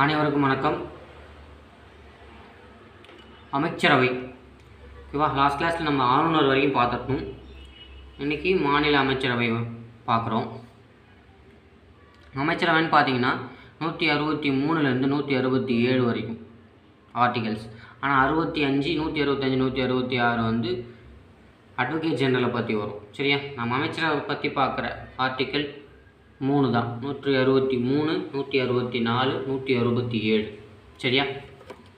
அனைவருக்கும் வணக்கம். அமைச்சரவை. ஓகேவா? லாஸ்ட் கிளாஸில் நம்ம ஆளுநர் வரைக்கும் பார்த்துருக்கோம் இன்றைக்கி மாநில அமைச்சரவை பார்க்குறோம். அமைச்சரவைன்னு பார்த்தீங்கன்னா நூற்றி அறுபத்தி மூணுலேருந்து நூற்றி அறுபத்தி ஏழு வரைக்கும் ஆர்டிகல்ஸ் ஆனால் அறுபத்தி அஞ்சு நூற்றி அறுபத்தஞ்சு நூற்றி அறுபத்தி ஆறு வந்து அட்வொகேட் ஜெனரலை பற்றி வரும். சரியா? நம்ம அமைச்சரவை பற்றி பார்க்குற ஆர்டிக்கல் மூணு தான். நூற்றி அறுபத்தி மூணு நூற்றி அறுபத்தி நாலு நூற்றி அறுபத்தி ஏழு. சரியா?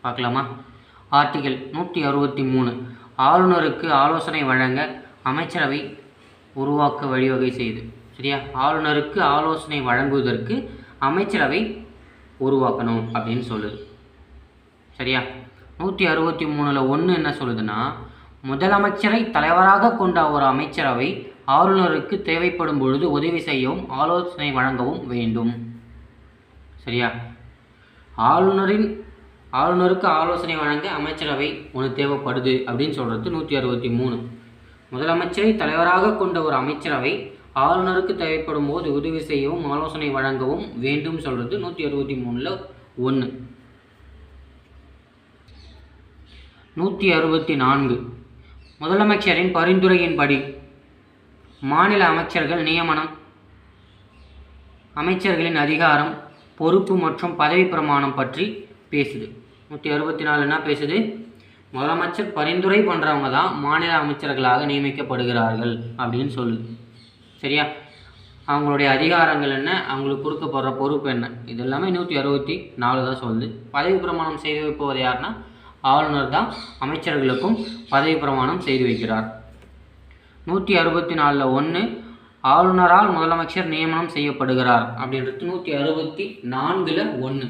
பார்க்கலாமா? ஆர்டிகல் நூற்றி அறுபத்தி மூணு. ஆளுநருக்கு ஆலோசனை வழங்க அமைச்சரவை உருவாக்க வழிவகை செய்து. சரியா? ஆளுநருக்கு ஆலோசனை வழங்குவதற்கு அமைச்சரவை உருவாக்கணும் அப்படின்னு சொல்லுது. சரியா? நூற்றி அறுபத்தி மூணில் ஒன்று என்ன சொல்லுதுன்னா முதலமைச்சரை தலைவராக கொண்ட ஒரு அமைச்சரவை ஆளுநருக்கு தேவைப்படும் பொழுது உதவி செய்யவும் ஆலோசனை வழங்கவும் வேண்டும். சரியா? ஆளுநரின் ஆளுநருக்கு ஆலோசனை வழங்க அமைச்சரவை ஒன்று தேவைப்படுது அப்படின்னு சொல்கிறது நூற்றி அறுபத்தி மூணு. முதலமைச்சரை தலைவராக கொண்ட ஒரு அமைச்சரவை ஆளுநருக்கு தேவைப்படும் போது உதவி செய்யவும் ஆலோசனை வழங்கவும் வேண்டும் சொல்கிறது நூற்றி அறுபத்தி மூணில் ஒன்று நூற்றி அறுபத்தி நான்கு. முதலமைச்சரின் பரிந்துரையின்படி மாநில அமைச்சர்கள் நியமனம். அமைச்சர்களின் அதிகாரம் பொறுப்பு மற்றும் பதவி பிரமாணம் பற்றி பேசுது. நூற்றி அறுபத்தி நாலு என்ன பேசுது. முதலமைச்சர் பரிந்துரை பண்ணுறவங்க தான் மாநில அமைச்சர்களாக நியமிக்கப்படுகிறார்கள் அப்படின்னு சொல்லுது. சரியா? அவங்களுடைய அதிகாரங்கள் என்ன? அவங்களுக்கு கொடுக்கப்படுற பொறுப்பு என்ன? இது எல்லாமே நூற்றி அறுபத்தி நாலு தான் சொல்லுது. பதவி பிரமாணம் செய்து வைப்பவர் யாருன்னா ஆளுநர் தான் அமைச்சர்களுக்கும் பதவி பிரமாணம் செய்து வைக்கிறார். நூற்றி அறுபத்தி நாலில் ஒன்று ஆளுநரால் முதலமைச்சர் நியமனம் செய்யப்படுகிறார் அப்படின்றது நூற்றி அறுபத்தி நான்கில் ஒன்று.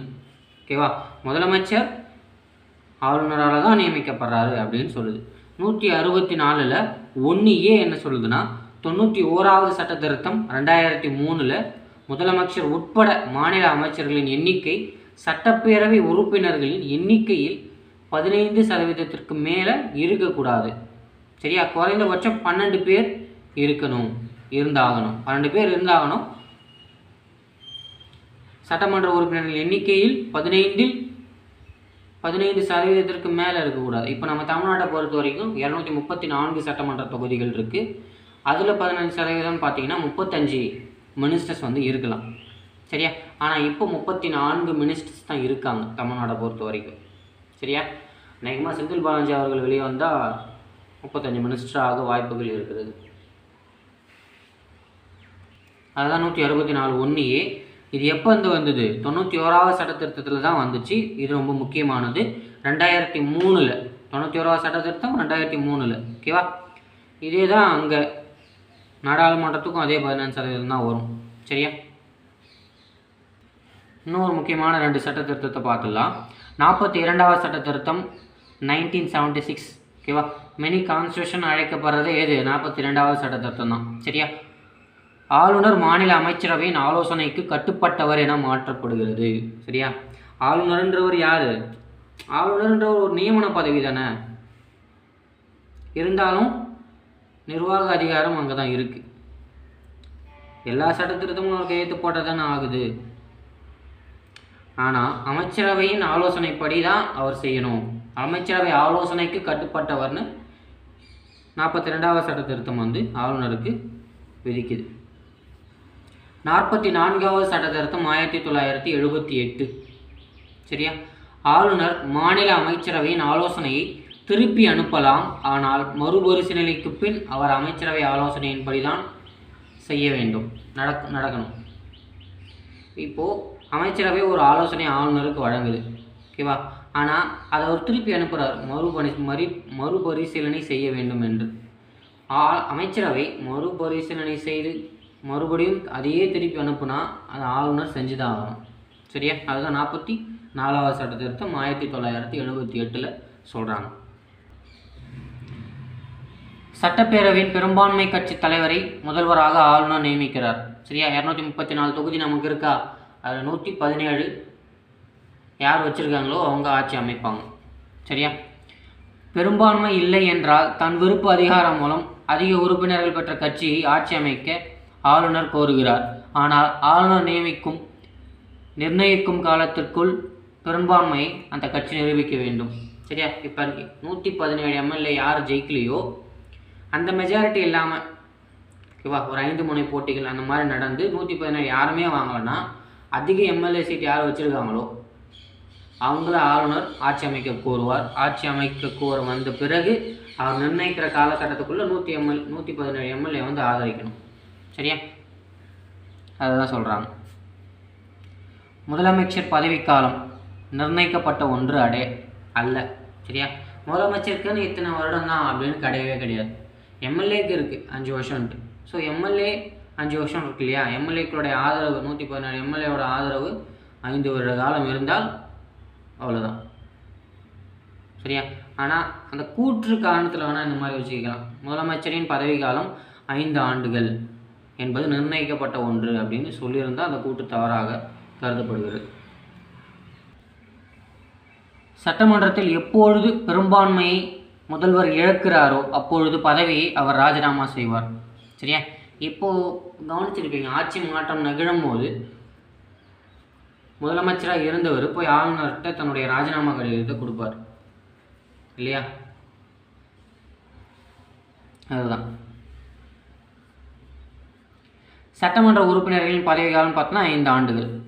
ஓகேவா? முதலமைச்சர் ஆளுநரால் தான் நியமிக்கப்படுறாரு அப்படின்னு சொல்லுது. நூற்றி அறுபத்தி நாலில் ஒன்று ஏ என்ன சொல்லுதுன்னா தொண்ணூற்றி ஓராவது சட்ட திருத்தம் ரெண்டாயிரத்தி மூணில் முதலமைச்சர் உட்பட மாநில அமைச்சர்களின் எண்ணிக்கை சட்டப்பேரவை உறுப்பினர்களின் எண்ணிக்கையில் பதினைந்து சதவீதத்திற்கு மேலே இருக்கக்கூடாது. சரியா? குறைந்தபட்சம் பன்னெண்டு பேர் இருக்கணும் இருந்தாகணும். பன்னெண்டு பேர் இருந்தாகணும். சட்டமன்ற உறுப்பினர்கள் எண்ணிக்கையில் பதினைந்தில் பதினைந்து சதவீதத்திற்கு மேலே இருக்கக்கூடாது. இப்போ நம்ம தமிழ்நாட்டை பொறுத்த வரைக்கும் இரநூத்தி முப்பத்தி நான்கு சட்டமன்ற தொகுதிகள் இருக்குது அதில் பதினஞ்சு சதவீதம் பார்த்தீங்கன்னா முப்பத்தஞ்சு மினிஸ்டர்ஸ் வந்து இருக்கலாம். சரியா? ஆனால் இப்போ முப்பத்தி நான்கு மினிஸ்டர்ஸ் தான் இருக்காங்க தமிழ்நாட்டை பொறுத்த வரைக்கும். சரியா? அநேகமாக செந்தில் பாலாஜி அவர்கள் வெளியே வந்தால் முப்பத்தஞ்சு மினிஸ்டர் ஆக வாய்ப்புகள் இருக்கிறது. அதுதான் நூற்றி அறுபத்தி நாலு ஒன்றியே இது எப்போ வந்து வந்தது? தொண்ணூற்றி ஓராவது சட்ட திருத்தத்தில் தான் வந்துச்சு. இது ரொம்ப முக்கியமானது. ரெண்டாயிரத்தி மூணில். தொண்ணூற்றி ஓராவது சட்ட திருத்தம் ரெண்டாயிரத்தி மூணில். ஓகேவா? இதே தான் அங்கே நாடாளுமன்றத்துக்கும் அதே பதினஞ்சு சதவீதம் தான் வரும். சரியா? இன்னொரு முக்கியமான ரெண்டு சட்ட திருத்தத்தை பார்த்துடலாம். நாற்பத்தி இரண்டாவது சட்ட திருத்தம் நைன்டீன் செவன்ட்டி சிக்ஸ் ஓகேவா? மினி கான்ஸ்டியூஷன் அழைக்கப்படுறது ஏது? நாற்பத்தி ரெண்டாவது சட்ட திருத்தம் தான் சரியா? ஆளுநர் மாநில அமைச்சரவையின் ஆலோசனைக்கு கட்டுப்பட்டவர் என மாற்றப்படுகிறது. சரியா? ஆளுநர்ன்றவர் யார்? ஆளுநர்ன்றவர் ஒரு நியமன பதவி தானே. இருந்தாலும் நிர்வாக அதிகாரம் அங்கே தான் இருக்குது எல்லா சட்டத்திருத்தமும் அவருக்கு ஏற்று போட்டால் தானே ஆகுது. ஆனால் அமைச்சரவையின் ஆலோசனைப்படி தான் அவர் செய்யணும். அமைச்சரவை ஆலோசனைக்கு கட்டுப்பட்டவர்னு நாற்பத்தி ரெண்டாவது சட்ட திருத்தம் வந்து ஆளுநருக்கு விதிக்குது. நாற்பத்தி நான்காவது சட்ட திருத்தம் ஆயிரத்தி தொள்ளாயிரத்தி எழுபத்தி எட்டு சரியா? ஆளுநர் மாநில அமைச்சரவையின் ஆலோசனையை திருப்பி அனுப்பலாம். ஆனால் மறுபரிசீலனைக்கு பின் அவர் அமைச்சரவை ஆலோசனையின்படிதான் செய்ய வேண்டும். நடக் நடக்கணும். இப்போது அமைச்சரவை ஒரு ஆலோசனை ஆளுநருக்கு வழங்குது. ஓகேவா? ஆனால் அதை அவர் திருப்பி அனுப்புகிறார் மறுபரி மறு மறுபரிசீலனை செய்ய வேண்டும் என்று. ஆ அமைச்சரவை மறுபரிசீலனை செய்து மறுபடியும் அதையே திருப்பி அனுப்புனா அதை ஆளுநர் செஞ்சு தான் ஆகணும். சரியா? அதுதான் நாற்பத்தி நாலாவது சட்ட திருத்தம் ஆயிரத்தி தொள்ளாயிரத்தி எழுபத்தி எட்டில் சொல்கிறாங்க சட்டப்பேரவையின் பெரும்பான்மை கட்சி தலைவரை முதல்வராக ஆளுநர் நியமிக்கிறார். சரியா? இரநூத்தி முப்பத்தி நாலு தொகுதி நமக்கு இருக்கா? அதில் நூற்றி பதினேழு யார் வச்சுருக்காங்களோ அவங்க ஆட்சி அமைப்பாங்க. சரியா? பெரும்பான்மை இல்லை என்றால் தன் விருப்ப அதிகாரம் மூலம் அதிக உறுப்பினர்கள் பெற்ற கட்சியை ஆட்சி அமைக்க ஆளுநர் கோருகிறார். ஆனால் ஆளுநர் நியமிக்கும் நிர்ணயிக்கும் காலத்திற்குள் பெரும்பான்மையை அந்த கட்சி நிரூபிக்க வேண்டும். சரியா? இப்போ நூற்றி பதினேழு எம்எல்ஏ யார் ஜெயிக்கலையோ அந்த மெஜாரிட்டி இல்லாமல் ஓகேவா ஒரு ஐந்து முனை போட்டிகள் அந்த மாதிரி நடந்து நூற்றி பதினேழு யாருமே வாங்கலைன்னா அதிக எம்எல்ஏ சீட் யார் வச்சுருக்காங்களோ அவங்கள ஆளுநர் ஆட்சி அமைக்க கோருவார் ஆட்சி அமைக்க கோர வந்த பிறகு அவர் நிர்ணயிக்கிற காலகட்டத்துக்குள்ளே நூற்றி எம்எல் நூற்றி பதினேழு எம்எல்ஏ வந்து ஆதரிக்கணும். சரியா? அதுதான் சொல்கிறாங்க முதலமைச்சர் பதவிக்காலம் நிர்ணயிக்கப்பட்ட ஒன்று அடே அல்ல. சரியா? முதலமைச்சருக்குன்னு இத்தனை வருடம் தான் அப்படின்னு கிடையவே கிடையாது. எம்எல்ஏக்கு இருக்குது அஞ்சு வருஷம்ன்ட்டு. ஸோ எம்எல்ஏ அஞ்சு வருஷம் இருக்கு இல்லையா? எம்எல்ஏக்களுடைய ஆதரவு நூற்றி பதினேழு எம்எல்ஏவோட ஆதரவு ஐந்து வருட காலம் இருந்தால் அவ்வளோதான் சரியா? ஆனால் அந்த கூற்று காரணத்தில் வேணால் இந்த மாதிரி வச்சுக்கலாம். முதலமைச்சரின் பதவி காலம் ஐந்து ஆண்டுகள் என்பது நிர்ணயிக்கப்பட்ட ஒன்று அப்படின்னு சொல்லியிருந்தால் அந்த கூற்று தவறாக கருதப்படுகிறது. சட்டமன்றத்தில் எப்பொழுது பெரும்பான்மையை முதல்வர் இழக்கிறாரோ அப்பொழுது பதவியை அவர் ராஜினாமா செய்வார். சரியா? இப்போது கவனிச்சிருப்பீங்க ஆட்சி மாற்றம் நிகழும் போது முதலமைச்சராக இருந்தவர் போய் ஆளுநர்கிட்ட தன்னுடைய ராஜினாமா கடிதத்தை கொடுப்பார். இல்லையா? அதுதான். சட்டமன்ற உறுப்பினர்களின் பதவி காலம் பார்த்தோன்னா ஐந்து ஆண்டுகள்.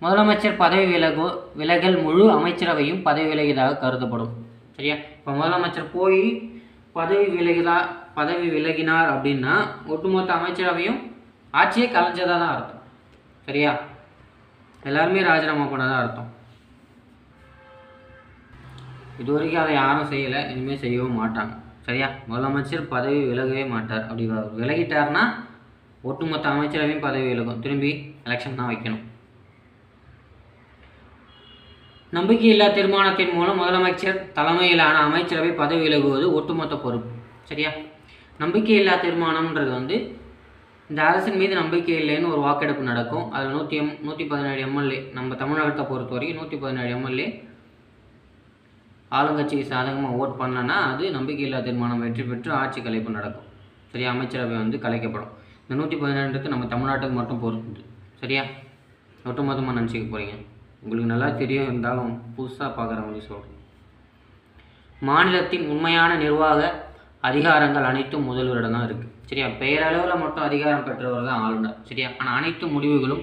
முதலமைச்சர் பதவி விலகு விலகல் முழு அமைச்சரவையும் பதவி விலகியதாக கருதப்படும். சரியா? இப்போ முதலமைச்சர் போய் பதவி விலகிதா பதவி விலகினார் அப்படின்னா ஒட்டுமொத்த அமைச்சரவையும் ஆட்சியை கலைஞ்சதாக தான் அர்த்தம். சரியா? எல்லாருமே ராஜினாமா பண்ணதான் அர்த்தம். இது வரைக்கும் அதை யாரும் செய்யலை இனிமேல் செய்யவும் மாட்டாங்க. சரியா? முதலமைச்சர் பதவி விலகவே மாட்டார். அப்படி விலகிட்டார்னா ஒட்டுமொத்த அமைச்சரவையும் பதவி விலகும். திரும்பி எலெக்ஷன் தான் வைக்கணும். நம்பிக்கையில்லா தீர்மானத்தின் மூலம் முதலமைச்சர் தலைமையிலான அமைச்சரவை பதவி விலகுவது ஒட்டுமொத்த பொறுப்பு. சரியா? நம்பிக்கையில்லா தீர்மானம்ன்றது வந்து இந்த அரசின் மீது நம்பிக்கை இல்லைன்னு ஒரு வாக்கெடுப்பு நடக்கும். அதில் நூற்றி எம் நூற்றி பதினேழு எம்எல்ஏ நம்ம தமிழகத்தை பொறுத்த வரைக்கும் நூற்றி பதினேழு எம்எல்ஏ ஆளுங்கட்சிக்கு சாதகமாக ஓட் பண்ணனா அது நம்பிக்கையில்லா தீர்மானம் வெற்றி பெற்று ஆட்சி கலைப்பு நடக்கும். சரியா? அமைச்சரவை வந்து கலைக்கப்படும். இந்த நூற்றி பதினேழுன்றது நம்ம தமிழ்நாட்டுக்கு மட்டும் பொறுத்து. சரியா? ஒட்டுமொத்தமாக நினச்சிக்க போகிறீங்க உங்களுக்கு நல்லா தெரியும் இருந்தாலும் புதுசாக பார்க்குறவங்களுக்கு சொல்கிறேன் மாநிலத்தின் உண்மையான நிர்வாக அதிகாரங்கள் அனைத்தும் முதல்வரிடம் தான் இருக்குது சரியா? பெயரளவில் மட்டும் அதிகாரம் பெற்றவர் தான் ஆளுநர் சரியா? ஆனால் அனைத்து முடிவுகளும்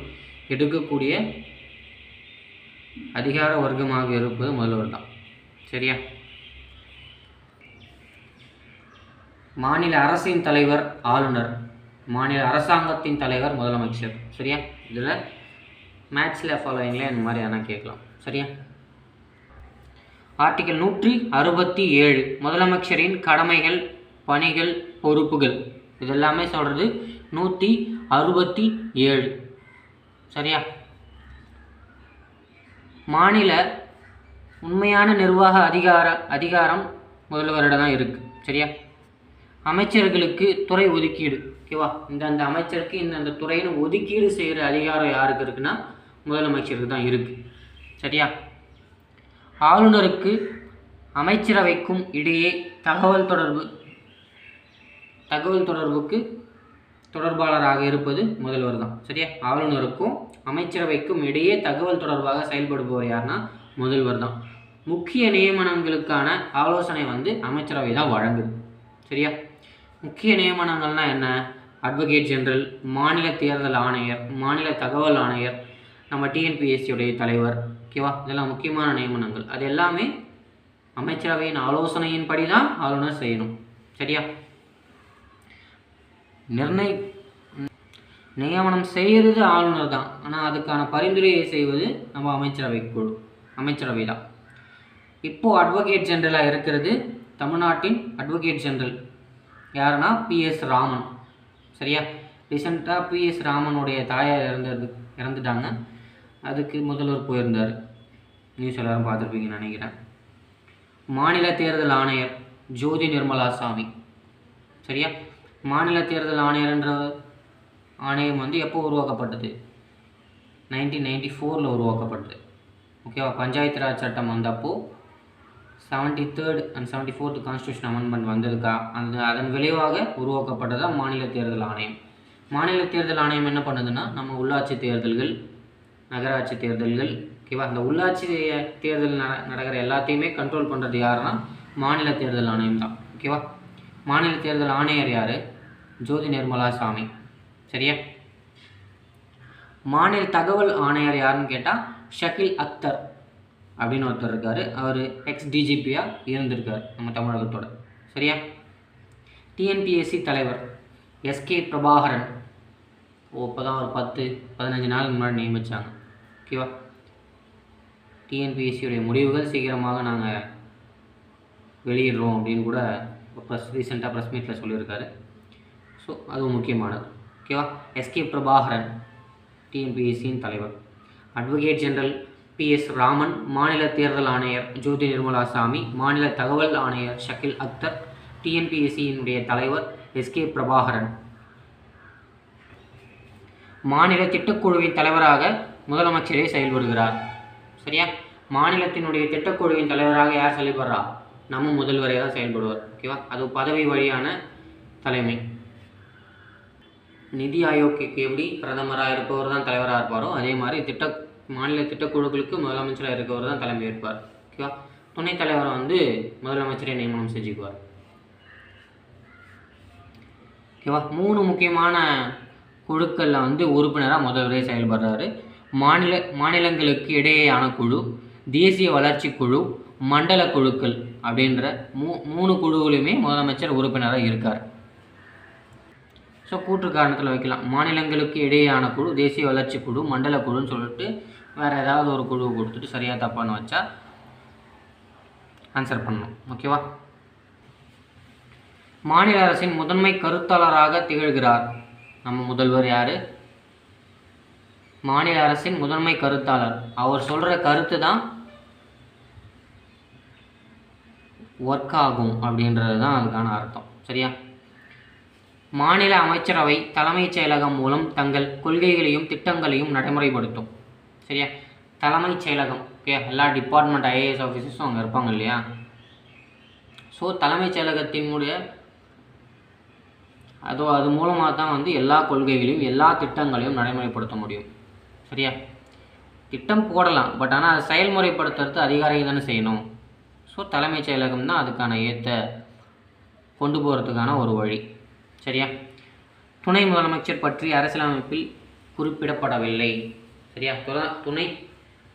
எடுக்கக்கூடிய அதிகார வர்க்கமாக இருப்பது முதல்வர் தான் சரியா? மாநில அரசின் தலைவர் ஆளுநர் மாநில அரசாங்கத்தின் தலைவர் முதலமைச்சர் சரியா? இதில் மேட்ச்சில் ஃபாலோயிங்கில் இந்த மாதிரி ஆனால் கேட்கலாம் சரியா? ஆர்டிகல் நூற்றி அறுபத்தி ஏழு முதலமைச்சரின் கடமைகள் பணிகள் பொறுப்புகள். இதெல்லாமே சொல்கிறது நூற்றி அறுபத்தி ஏழு. சரியா? மாநில உண்மையான நிர்வாக அதிகார அதிகாரம் முதல்வரிடம் தான் இருக்குது சரியா? அமைச்சர்களுக்கு துறை ஒதுக்கீடு. ஓகேவா? இந்தந்த அமைச்சருக்கு இந்தந்த துறைன்னு ஒதுக்கீடு செய்கிற அதிகாரம் யாருக்கு இருக்குன்னா முதலமைச்சருக்கு தான் இருக்குது சரியா? ஆளுநருக்கு அமைச்சரவைக்கும் இடையே தகவல் தொடர்பு தகவல் தொடர்புக்கு தொடர்பாளராக இருப்பது முதல்வர் தான். சரியா? ஆளுநருக்கும் அமைச்சரவைக்கும் இடையே தகவல் தொடர்பாக செயல்படுபவர் யாருன்னா முதல்வர் தான். முக்கிய நியமனங்களுக்கான ஆலோசனை வந்து அமைச்சரவை தான் வழங்குது சரியா? முக்கிய நியமனங்கள்னால் என்ன? அட்வொகேட் ஜெனரல் மாநில தேர்தல் ஆணையர் மாநில தகவல் ஆணையர் நம்ம டிஎன்பிஎஸ்சியுடைய தலைவர் ஓகேவா இதெல்லாம் முக்கியமான நியமனங்கள். அது எல்லாமே அமைச்சரவையின் ஆலோசனையின்படி தான் ஆளுநர் செய்யணும். சரியா? நிர்ணய நியமனம் செய்கிறது ஆளுநர் தான். ஆனால் அதுக்கான பரிந்துரையை செய்வது நம்ம அமைச்சரவை குழு அமைச்சரவை தான். இப்போது அட்வொகேட் ஜெனரலாக இருக்கிறது தமிழ்நாட்டின் அட்வொகேட் ஜெனரல் யாருன்னா பிஎஸ் ராமன். சரியா? ரீசெண்டாக பிஎஸ் ராமனுடைய தாயார் இறந்தது இறந்துட்டாங்க. அதுக்கு முதல்வர் போயிருந்தார். நியூஸ் எல்லாரும் பார்த்துருப்பீங்கன்னு நினைக்கிறேன். மாநில தேர்தல் ஆணையர் ஜோதி நிர்மலா சாமி. சரியா? மாநில தேர்தல் ஆணையர்ன்ற ஆணையம் வந்து எப்போ உருவாக்கப்பட்டது? நைன்டீன் நைன்டி ஃபோரில் உருவாக்கப்பட்டது. ஓகேவா பஞ்சாயத்து ராஜ் சட்டம் வந்தப்போ seventy third and seventy fourth constitution amendment வந்ததுக்கா அந்த அதன் விளைவாக உருவாக்கப்பட்டதா மாநில தேர்தல் ஆணையம். மாநில தேர்தல் ஆணையம் என்ன பண்ணுதுன்னா நம்ம உள்ளாட்சி தேர்தல்கள் நகராட்சி தேர்தல்கள் ஓகேவா இந்த உள்ளாட்சி தேர்தல் நட நடக்கிற எல்லாத்தையுமே கண்ட்ரோல் பண்ணுறது யாருன்னா மாநில தேர்தல் ஆணையம் தான். ஓகேவா மாநில தேர்தல் ஆணையர் யார்? ஜோதி நிர்மலா சாமி. சரியா? மாநில தகவல் ஆணையர் யாருன்னு கேட்டால் ஷகில் அக்தர் அப்படின்னு ஒருத்தர் இருக்கார். அவர் எக்ஸ் டிஜிபியாக இருந்திருக்கார் நம்ம தமிழகத்தோட. சரியா? டிஎன்பிஎஸ்சி தலைவர் எஸ்கே பிரபாகரன். ஓ இப்போ தான் ஒரு பத்து பதினஞ்சு நாளுக்கு முன்னாடி நியமித்தாங்க ஓகேவா? டிஎன்பிஎஸ்சியுடைய முடிவுகள் சீக்கிரமாக நாங்கள் வெளியிடுறோம் அப்படின்னு கூட ப்ரெஸ் ரீசெண்டாக ப்ரெஸ் மீட்டில் சொல்லியிருக்காரு. ஸோ அதுவும் முக்கியமானது. ஓகேவா எஸ்கே பிரபாகரன் டிஎன்பிஎஸ்சியின் தலைவர். அட்வொகேட் ஜெனரல் பிஎஸ் ராமன் மாநில தேர்தல் ஆணையர் ஜோதி நிர்மலா சாமி மாநில தகவல் ஆணையர் ஷக்கில் அக்தர் டிஎன்பிஎஸ்சியினுடைய தலைவர் எஸ்கே பிரபாகரன். மாநில திட்டக்குழுவின் தலைவராக முதலமைச்சரே செயல்படுகிறார். சரியா? மாநிலத்தினுடைய திட்டக்குழுவின் தலைவராக யார் செயல்படுறா? நம்ம முதல்வரே தான் செயல்படுவார். ஓகேவா அது பதவி வழியான தலைமை. நிதி ஆயோக்கு எப்படி பிரதமராக இருப்பவர் தான் தலைவராக இருப்பாரோ அதே மாதிரி திட்ட மாநில திட்டக்குழுக்களுக்கு முதலமைச்சராக இருக்கவர் தான் தலைமை ஏற்பார். ஓகேவா துணைத் தலைவரை வந்து முதலமைச்சரே நியமனம் செஞ்சுக்குவார். ஓகேவா மூணு முக்கியமான குழுக்களில் வந்து உறுப்பினராக முதல்வரே செயல்படுறாரு. மாநில மாநிலங்களுக்கு இடையேயான குழு தேசிய வளர்ச்சி குழு மண்டல குழுக்கள் அப்படின்ற மூ மூணு குழுவிலுமே முதலமைச்சர் உறுப்பினராக இருக்கார். ஸோ கூற்று காரணத்தில் வைக்கலாம். மாநிலங்களுக்கு இடையேயான குழு தேசிய வளர்ச்சி குழு மண்டல குழுன்னு சொல்லிட்டு வேறு ஏதாவது ஒரு குழுவை கொடுத்துட்டு சரியாக தப்பான்னு வச்சா ஆன்சர் பண்ணணும். ஓகேவா மாநில அரசின் முதன்மை கருத்தாளராக திகழ்கிறார். நம்ம முதல்வர் யார்? மாநில அரசின் முதன்மை கருத்தாளர். அவர் சொல்கிற கருத்து தான் ஒர்க் ஆகும் அப்படின்றது தான் அதுக்கான அர்த்தம். சரியா? மாநில அமைச்சரவை தலைமைச் செயலகம் மூலம் தங்கள் கொள்கைகளையும் திட்டங்களையும் நடைமுறைப்படுத்தும். சரியா? தலைமைச் செயலகம் ஓகே எல்லா டிபார்ட்மெண்ட் ஐஏஎஸ் ஆஃபீஸர்ஸும் அங்கே இருப்பாங்க இல்லையா? ஸோ தலைமைச் செயலகத்தினுடைய அது அது மூலமாக தான் வந்து எல்லா கொள்கைகளையும் எல்லா திட்டங்களையும் நடைமுறைப்படுத்த முடியும். சரியா? திட்டம் போடலாம் பட் ஆனால் அதை செயல்முறைப்படுத்துறது அதிகாரிகள் தானே செய்யணும். ஸோ தலைமைச் செயலகம் தான் அதுக்கான ஏற்ற கொண்டு போகிறதுக்கான ஒரு வழி. சரியா? துணை முதலமைச்சர் பற்றி அரசியலமைப்பில் குறிப்பிடப்படவில்லை. சரியா? துணை-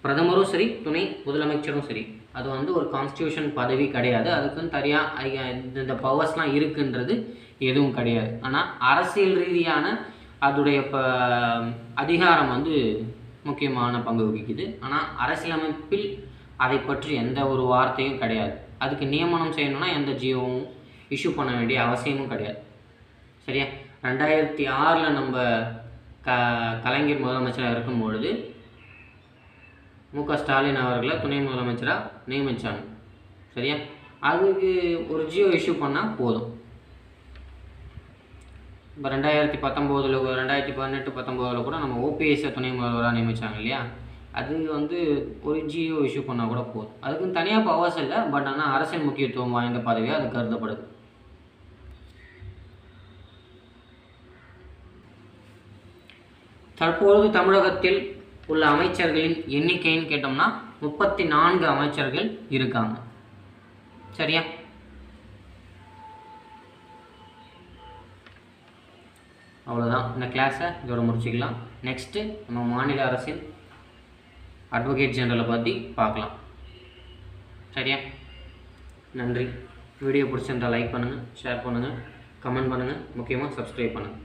பிரதமரும் சரி துணை முதலமைச்சரும் சரி. அது வந்து ஒரு கான்ஸ்டியூஷன் பதவி கிடையாது. அதுக்குன்னு தனியாக இந்த பவர்ஸ்லாம் இருக்குன்றது எதுவும் கிடையாது. ஆனால் அரசியல் ரீதியான அதுடைய ப அதிகாரம் வந்து முக்கியமான பங்கு வகிக்குது. ஆனால் அரசியலமைப்பில் அதை பற்றி எந்த ஒரு வார்த்தையும் கிடையாது. அதுக்கு நியமனம் செய்யணும்னா எந்த ஜியோவும் இஷ்யூ பண்ண வேண்டிய அவசியமும் கிடையாது. சரியா? ரெண்டாயிரத்தி ஆறில் நம்ம க கலைஞர் முதலமைச்சராக இருக்கும் பொழுது மு க ஸ்டாலின் அவர்களை துணை முதலமைச்சராக நியமித்தாங்க சரியா? அதுக்கு ஒரு ஜியோ இஷ்யூ பண்ணால் போதும். இப்போ ரெண்டாயிரத்தி பத்தொம்போதில் ரெண்டாயிரத்தி பதினெட்டு பத்தொம்போதில் கூட நம்ம ஓபிஎஸ்ஸை துணை முதல்வராக நியமித்தாங்க இல்லையா? அது வந்து ஒரு ஜியோ இஷ்யூ பண்ணால் கூட போதும். அதுக்குன்னு தனியாக பவர்ஸ் இல்லை பட் ஆனால் அரசியல் முக்கியத்துவம் வாய்ந்த பதவியாக அது கருதப்படுது. தற்போது தமிழகத்தில் உள்ள அமைச்சர்களின் எண்ணிக்கைன்னு கேட்டோம்னா முப்பத்தி நான்கு அமைச்சர்கள் இருக்காங்க. சரியா? அவ்வளோதான் இந்த கிளாஸை இதோட முடிச்சுக்கலாம். நெக்ஸ்ட்டு நம்ம மாநில அரசின் அட்வொகேட் ஜெனரலை பற்றி பார்க்கலாம். சரியா? நன்றி. வீடியோ பிடிச்சிருந்தால் லைக் பண்ணுங்கள் ஷேர் பண்ணுங்கள் கமெண்ட் பண்ணுங்கள் முக்கியமாக சப்ஸ்கிரைப் பண்ணுங்கள்